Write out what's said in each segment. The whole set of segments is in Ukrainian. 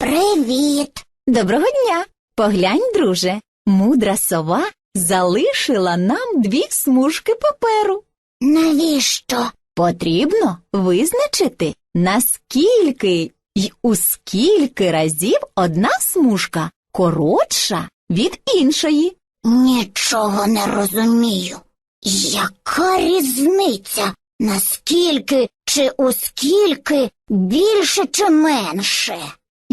Привіт. Доброго дня! Поглянь, друже, мудра сова залишила нам дві смужки паперу. Навіщо? Потрібно визначити, наскільки й у скільки разів одна смужка коротша від іншої. Нічого не розумію. Яка різниця? Наскільки чи у скільки більше чи менше?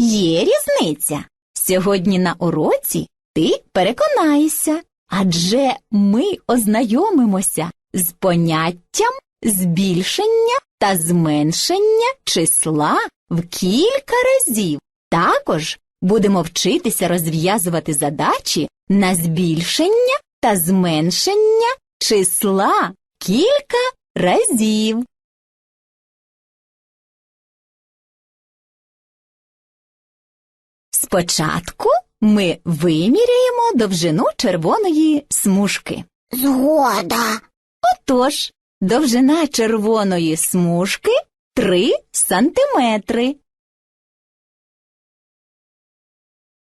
Є різниця. Сьогодні на уроці ти переконаєшся, адже ми ознайомимося з поняттям збільшення та зменшення числа в кілька разів. Також будемо вчитися розв'язувати задачі на збільшення та зменшення числа кілька разів. Спочатку ми виміряємо довжину червоної смужки. Згода. Отож, довжина червоної смужки 3 сантиметри.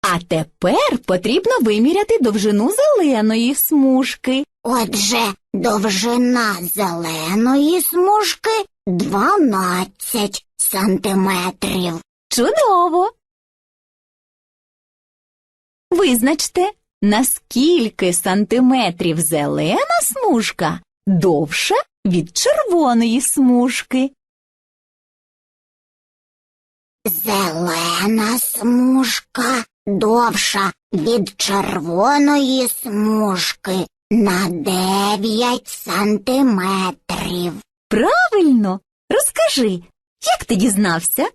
А тепер потрібно виміряти довжину зеленої смужки. Отже, довжина зеленої смужки 12 сантиметрів. Чудово! Визначте, наскільки сантиметрів зелена смужка довша від червоної смужки. Зелена смужка довша від червоної смужки на 9 сантиметрів. Правильно, розкажи, як ти дізнався?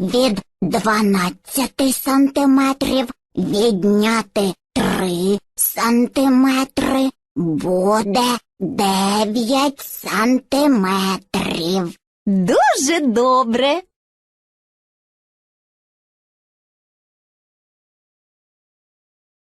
Від 12 сантиметрів відняти 3 сантиметри буде 9 сантиметрів. Дуже добре.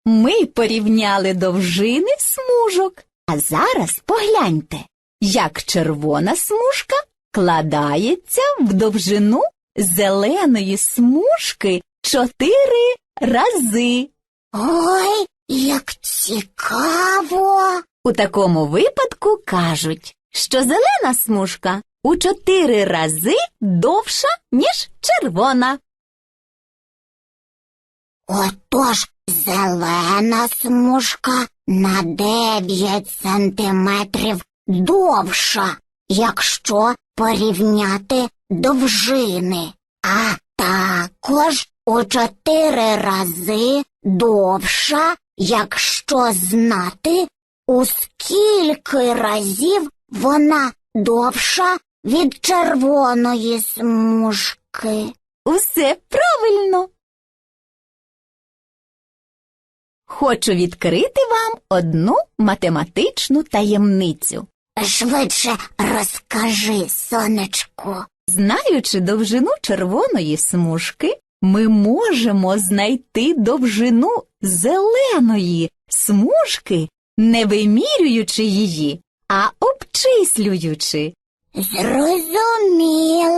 Ми порівняли довжини смужок. А зараз погляньте, як червона смужка кладається в довжину зеленої смужки чотири рази. Ой, як цікаво! У такому випадку кажуть, що зелена смужка у чотири рази довша, ніж червона. Отож, зелена смужка на 9 сантиметрів довша, якщо порівняти довжини, а також у 4 рази довша, якщо знати, у скільки разів вона довша від червоної смужки. Усе правильно. Хочу відкрити вам одну математичну таємницю. Швидше розкажи, сонечко. Знаючи довжину червоної смужки, ми можемо знайти довжину зеленої смужки, не вимірюючи її, а обчислюючи. Зрозуміло.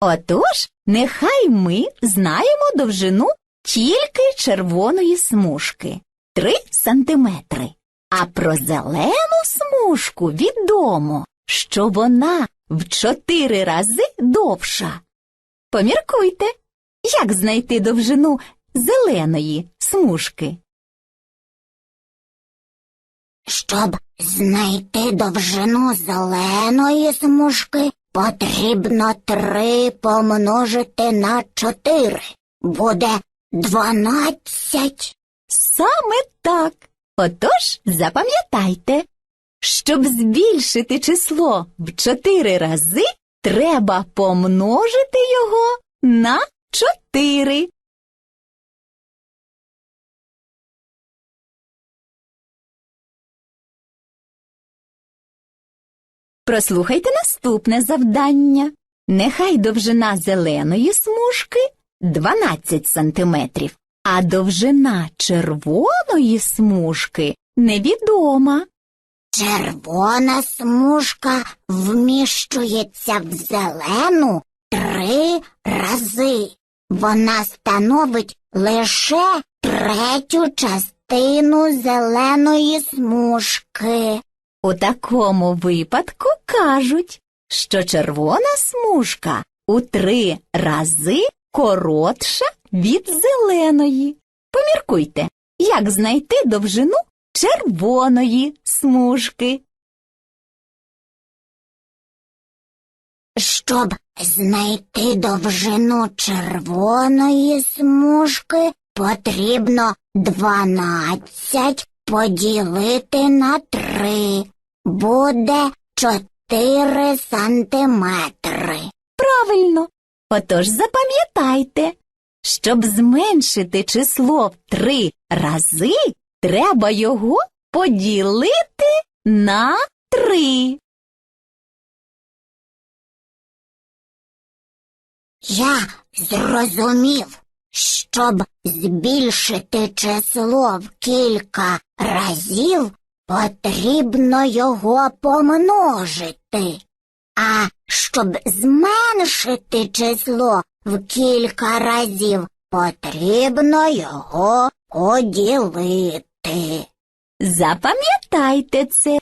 Отож, нехай ми знаємо довжину тільки червоної смужки 3 сантиметри. А про зелену смужку відомо, що вона в чотири рази довша. Поміркуйте, як знайти довжину зеленої смужки. Щоб знайти довжину зеленої смужки, потрібно три помножити на чотири. Буде дванадцять. Саме так. Отож, запам'ятайте, щоб збільшити число в чотири рази, треба помножити його на чотири. Прослухайте наступне завдання. Нехай довжина зеленої смужки 12 сантиметрів, а довжина червоної смужки невідома. Червона смужка вміщується в зелену три рази. Вона становить лише третю частину зеленої смужки. У такому випадку кажуть, що червона смужка у три рази коротша від зеленої. Поміркуйте, як знайти довжину червоної смужки. Щоб знайти довжину червоної смужки, потрібно 12 поділити на 3. Буде 4 сантиметри. Правильно. Отож запам'ятайте, щоб зменшити число в три рази, треба його поділити на три. Я зрозумів, щоб збільшити число в кілька разів, потрібно його помножити. А щоб зменшити число в кілька разів, потрібно його поділити. Запам'ятайте це.